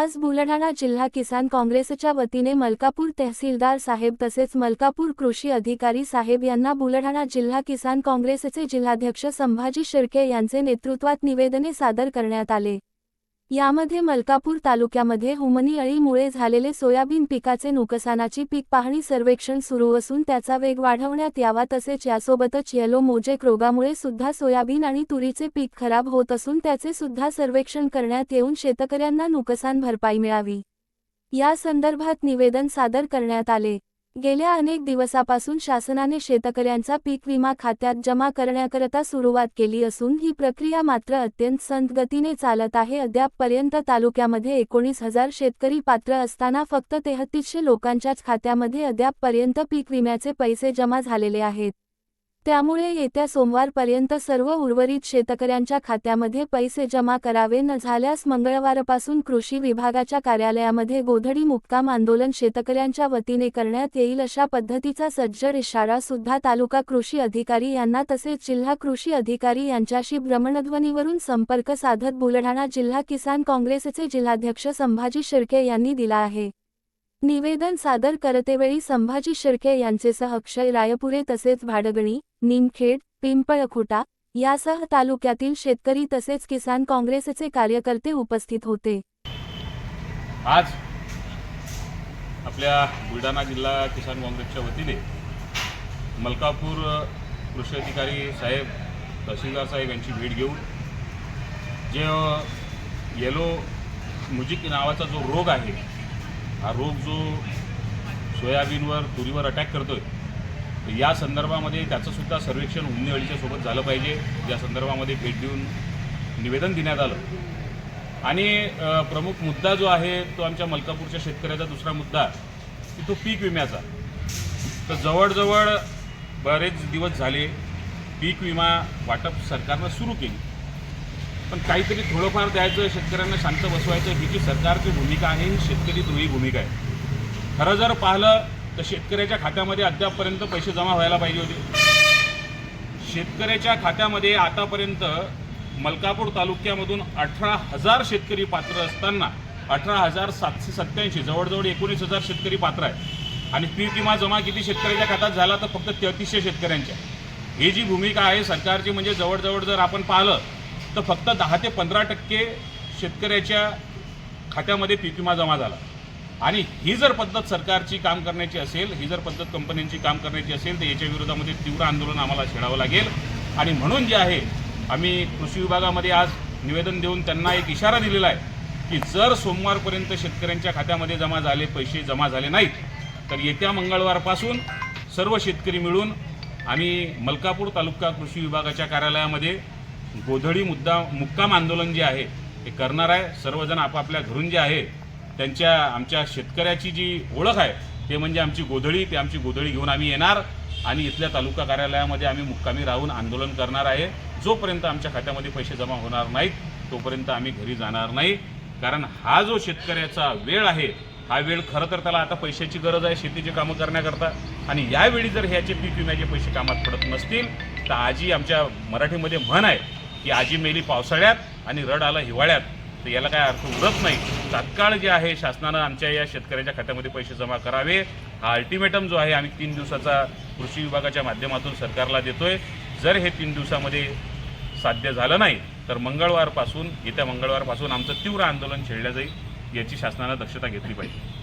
आज बुलढाणा जिल्हा किसान काँग्रेसच्या वतीने मलकापूर तहसीलदार साहेब तसेच मलकापूर कृषी अधिकारी साहेब यांना बुलढाणा जिल्हा किसान काँग्रेसचे जिल्हाध्यक्ष संभाजी शिर्के यांचे नेतृत्वात निवेदने सादर करण्यात आले. यामध्ये मलकापूर तालुक्यामध्ये हुमनी अळीमुळे झालेले सोयाबीन पिकाचे नुकसानाची पीक पाहणी सर्वेक्षण सुरू असून त्याचा वेग वाढवण्यात यावा तसेच यासोबतच येलो मोजेक रोगामुळे सुद्धा सोयाबीन आणि तुरीचे पीक खराब होत असून त्याचे सुद्धा सर्वेक्षण करण्यात येऊन शेतकऱ्यांना नुकसान भरपाई मिळावी. या संदर्भात निवेदन सादर करण्यात आले. गेल्या अनेक दिवसापासून शासनाने शेतकऱ्यांचा पीक विमा खात्यात जमा करण्याकरता सुरुवात केली असून ही प्रक्रिया मात्र अत्यंत संतगतीने चालत आहे. अद्यापपर्यंत तालुक्यामध्ये एकोणीस हजार शेतकरी पात्र असताना फक्त तेहतीसशे लोकांच्याच खात्यामध्ये अद्यापपर्यंत पीक विम्याचे पैसे जमा झालेले आहेत. त्यामुळे येत्या सोमवारपर्यंत सर्व उर्वरित शेतकऱ्यांच्या खात्यामध्ये पैसे जमा करावे न झाल्यास मंगळवारपासून कृषी विभागाच्या कार्यालयामध्ये गोधडी मुक्काम आंदोलन शेतकऱ्यांच्या वतीने करण्यात येईल अशा पद्धतीचा सज्जड इशारा सुद्धा तालुका कृषी अधिकारी यांना तसेच जिल्हा कृषी अधिकारी यांच्याशी भ्रमणध्वनीवरून संपर्क साधत बुलढाणा जिल्हा किसान काँग्रेसचे जिल्हाध्यक्ष संभाजी शिर्के यांनी दिला आहे. निवेदन सादर करतेवेळी संभाजी शिर्के यांचेसह अक्षय रायपुरे तसेच भाडगणी निमखेड पिंपळखुटा यासह तालुक्यातील शेतकरी तसेच किसान काँग्रेसचे कार्यकर्ते उपस्थित होते. आज आपल्या बुलढाणा जिल्हा किसान काँग्रेसच्या वतीने मलकापूर कृषी अधिकारी साहेब तहसीलदार साहेब यांची भेट घेऊन जे येलो मुजिक नावाचा जो रोग आहे हा रोग जो सोयाबीनवर तुरीवर अटॅक करतोय तर या संदर्भामध्ये त्याचंसुद्धा सर्वेक्षण हुमणी सोबत झालं पाहिजे. या संदर्भामध्ये भेट देऊन निवेदन देण्यात आलं. आणि प्रमुख मुद्दा जो आहे तो आमच्या मलकापूरच्या शेतकऱ्याचा दुसरा मुद्दा की तो पीक विम्याचा. तर जवळजवळ बरेच दिवस झाले पीक विमा वाटप सरकारनं सुरू केली. पण काहीतरी थोडंफार द्यायचं शेतकऱ्यांना शांत बसवायचं ही जी सरकारची भूमिका आहे ही शेतकरी द्रोही भूमिका आहे. खरं जर पाहिलं तर शेतकऱ्याच्या खात्यामध्ये अद्यापपर्यंत पैसे जमा व्हायला पाहिजे होते. शेतकऱ्याच्या खात्यामध्ये आतापर्यंत मलकापूर तालुक्यामधून अठरा हजार शेतकरी पात्र असताना अठरा हजार सातशे सत्त्याऐंशी जवळजवळ एकोणीस हजार शेतकरी पात्र आहे आणि पीक विमा जमा किती शेतकऱ्याच्या खात्यात झाला तर फक्त तेहतीसशे शेतकऱ्यांच्या. ही जी भूमिका आहे सरकारची म्हणजे जवळजवळ जर आपण पाहिलं तर फक्त दहा ते पंधरा टक्के शेतकऱ्याच्या खात्यामध्ये पीक विमा जमा झाला. आणि ही जर पद्धत सरकारची काम करण्याची असेल ही जर पद्धत कंपन्यांची काम करण्याची असेल तर याच्या विरोधामध्ये तीव्र आंदोलन आम्हाला छेडावं लागेल. आणि म्हणून जे आहे आम्ही कृषी विभागामध्ये आज निवेदन देऊन त्यांना एक इशारा दिलेला आहे की जर सोमवारपर्यंत शेतकऱ्यांच्या खात्यामध्ये जमा झाले पैसे जमा झाले नाहीत तर येत्या मंगळवारपासून सर्व शेतकरी मिळून आम्ही मलकापूर तालुका कृषी विभागाच्या कार्यालयामध्ये गोधडी मुद्दा मुक्काम आंदोलन जे आहे ते करणार आहे. सर्वजण आपापल्या घरून जे आहे त्यांच्या आमच्या शेतकऱ्याची जी ओळख आहे ते म्हणजे आमची गोधडी ते आमची गोधडी घेऊन आम्ही येणार आणि इथल्या तालुका कार्यालयामध्ये आम्ही मुक्कामी राहून आंदोलन करणार आहे. जोपर्यंत आमच्या खात्यामध्ये पैसे जमा होणार नाहीत तोपर्यंत आम्ही घरी जाणार नाही. कारण हा जो शेतकऱ्याचा वेळ आहे हा वेळ खरं तर त्याला आता पैशाची गरज आहे शेतीची कामं करण्याकरता. आणि यावेळी जर ह्याचे पीक विम्याचे पैसे कामात पडत नसतील तर आजी आमच्या मराठीमध्ये म्हण आहे की आजी मेली पावसाळ्यात आणि रड आला हिवाळ्यात. तर याला काय अर्थ उरत नाही. तात्काळ जे आहे शासनानं आमच्या या शेतकऱ्याच्या खात्यामध्ये पैसे जमा करावे. हा अल्टिमेटम जो आहे आम्ही तीन दिवसाचा कृषी विभागाच्या माध्यमातून सरकारला देतोय. जर हे तीन दिवसामध्ये साध्य झालं नाही तर मंगळवारपासून येत्या मंगळवारपासून आमचं तीव्र आंदोलन छेडलं जाईल याची शासनानं दक्षता घेतली पाहिजे.